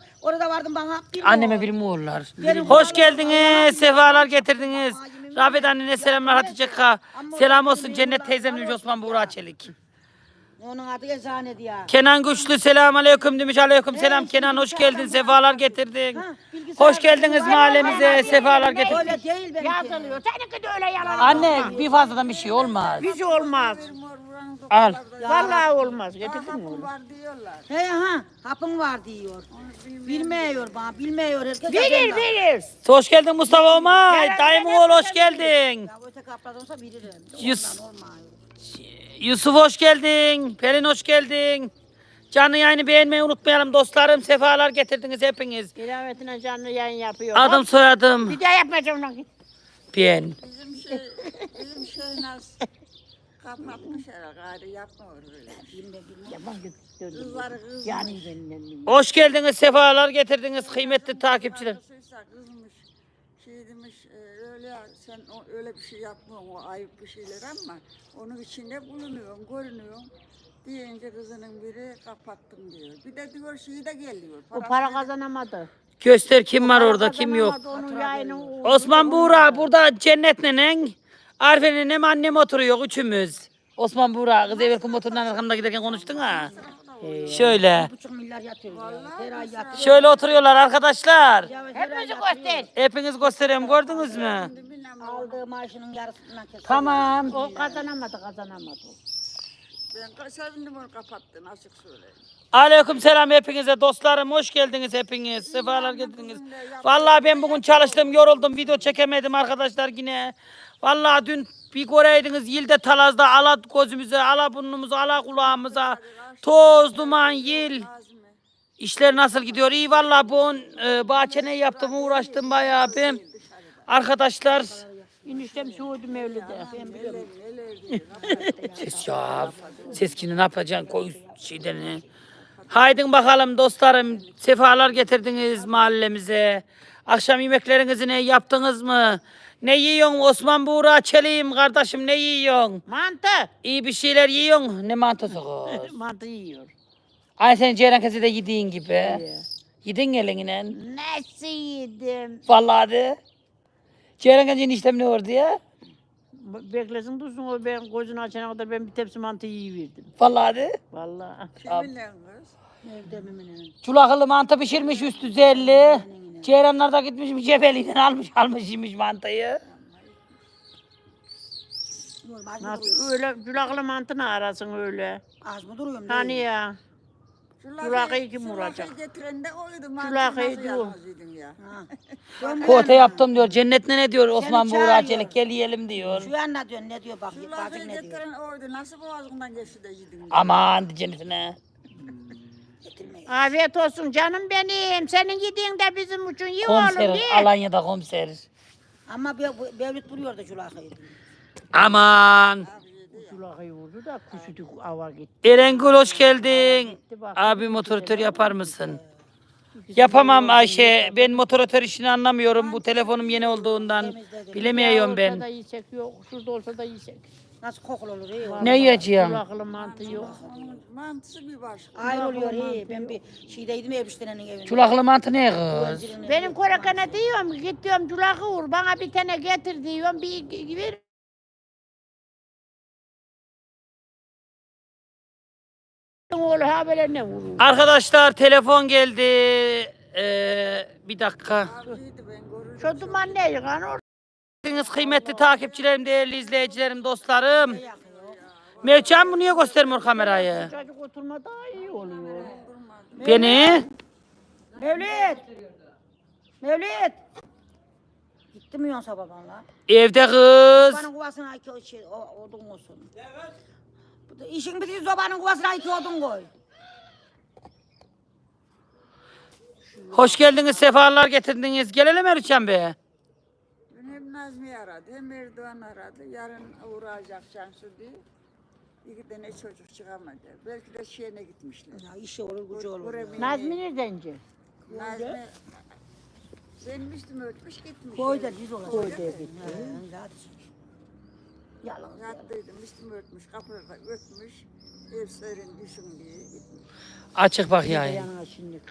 diyor. Orada vardım bana. Bir Anneme bir muğurlar. Benim Hoş geldiniz. Sefalar getirdiniz. Rafet annene selamlar Hatice Ka. Selam olsun Cennet teyzem demiş Osman Buğra Çelik. Onun adı eczane diye. Kenan Güçlü selam aleyküm demiş aleyküm selam Kenan hoş geldin sefalar getirdin. Hoş geldiniz mahallemize sefalar getirdin. Öyle değil benimki. Yazılıyor. Seninki de öyle yalan. Anne bir fazladan bir şey olmaz. Bir şey olmaz. Al. Vallahi olmaz. Getirdin mi onu? He ha hapın var diyor. Bilmiyor bana bilmiyor. Herkes Verir verir. Hoş geldin Mustafa Omay. Dayımın oğlu hoş geldin. Ya öteki kaplar olsa bilirim. Yus- Ondan. Yusuf hoş geldin. Pelin hoş geldin. Canlı yayını beğenmeyi unutmayalım dostlarım. Sefalar getirdiniz hepiniz. İlavetine canlı yayın yapıyor. Adım soyadım Bir daha yapmayacağım lan. ben. Bizim şey, bizim şey nasıl kapatmış herhalde gayrı yapmıyor öyle. Kızları kız Yani benim. Hoş geldiniz. Sefalar getirdiniz kıymetli takipçiler. Kızıysa kızmış, şey demiş e, öyle ya, sen o, öyle bir şey yapmıyorsun o ayıp bir şeyler ama onun içinde bulunuyorsun, görünüyorsun. Deyince kızının biri kapattım diyor. Bir de diyor şeyi de geliyor. O para kazanamadı. Göster kim var orada kim yok. Kazanamadı, Onun yayını Osman Buğra burada cennet nenen. Arife'nin nenem annem oturuyor üçümüz. Osman Buğra kız evvel motorundan arkamda giderken konuştun ha. Şöyle. Bir buçuk milyar yatıyor ya. Her ay yatıyor. Şöyle oturuyorlar arkadaşlar. Hepimizi göster. Hepiniz gösteriyorum gördünüz mü? Aldığı maaşının yarısından kesiyor. Tamam. O kazanamadı kazanamadı. Ben sevindim onu kapattın açık söyleyeyim. Aleyküm selam hepinize dostlarım. Hoş geldiniz hepiniz. Sefalar getirdiniz. Vallahi ben bugün çalıştım, yoruldum. Video çekemedim arkadaşlar yine. Vallahi dün bir göreydiniz yilde talazda ala gözümüze, ala burnumuza, ala kulağımıza. Toz, duman, yil. İşler nasıl gidiyor? İyi vallahi bu e, bahçene yaptım, uğraştım bayağı ben. Arkadaşlar İniştem Suudi Mevlid'e. Ses ya. Seskini ne yapacaksın? Koy şeyden. Haydin bakalım dostlarım. Sefalar getirdiniz mahallemize. Akşam yemeklerinizi ne yaptınız mı? Ne yiyorsun Osman Buğra Çeliğim kardeşim ne yiyorsun? Mantı. İyi bir şeyler yiyorsun. Ne mantısı kız? Mantı yiyor. Ay sen Ceylan kese de yediğin gibi. İyi. Yedin elinle. Nasıl yedim? Vallahi de. Ceylan kese eniştem ne orada ya? Beklesin dursun o ben gözünü açana kadar ben bir tepsi mantı yiyiverdim. Vallahi de. Vallahi. Kiminle kız? Evde miminle. Çulaklı mantı pişirmiş 350. Ceyranlarda gitmişim cebelinden almış almış yemiş mantayı. Normal? Nasıl öyle cülaklı mantını arasın öyle. Az mı duruyorum? Hani ya Cülakıyı kim vuracak? getiren de diyor. ya? Ha. Kote yaptım diyor. Cennetle ne diyor Osman Buğra. Çelik gel yiyelim diyor. Şu an ne diyorsun ne diyor bak. Bakın ne diyor. getiren oydu. Nasıl boğazından geçti de yedin? Aman cennetine. Getirmedi Afiyet olsun canım benim. Senin yediğin de bizim için iyi oğlum Komiser ye. Alanya'da komiser. Ama be, bu- Mevlüt duruyordu şu lakayı. Aman. Culakayı vurdu da kuşucuk ava gitti. Erengül hoş geldin. Abi motoratör yapar mısın? Yapamam Ayşe. Ben motoratör işini anlamıyorum. Bu telefonum yeni olduğundan bilemiyorum Olsa ben. da yiyecek yok. Şurada olsa da yiyecek. Nasıl kokulu olur iyi. Ne yiyeceğim? Kulaklı mantı yok. Mantısı bir başka. Ayrı oluyor iyi. Ben bir şeydeydim Ebiştine'nin evinde. Çulaklı mantı ne kız? Benim korakana diyorum git diyorum culakı vur bana bir tane getir diyorum bir ver. Oğlu ha böyle ne vurur? Arkadaşlar telefon geldi. Ee, bir dakika. Şu duman ne yıkan? Geldiniz kıymetli takipçilerim, değerli izleyicilerim, dostlarım. Mevcan bu niye göstermiyor kamerayı? Çocuk oturma daha iyi oluyor. Beni. Mevlüt. Mevlüt. Gitti mi yoksa babanla? Evde kız. Zobanın kuvasına iki şey, o, odun olsun. Evet. İşin bitti zobanın kuvasına iki odun koy. Hoş geldiniz, sefalar getirdiniz. Gelelim Erçan Bey. Nazmi'yi aradı hem Erdoğan aradı. Yarın uğrayacak Cansu diye. İki tane çocuk çıkamadı. Belki de şeyine gitmişler. Ya işi olur gücü olur. ya. Buraya Nazmi neredenci? Nazmi üstüme ötmüş gitmiş. Koy da düz olacak. Koy da He, hadi. Yalan. Yattıydım üstüme örtmüş, kapıda örtmüş. Ev serin düşün diye gitmiş. Açık bak yani. Şimdi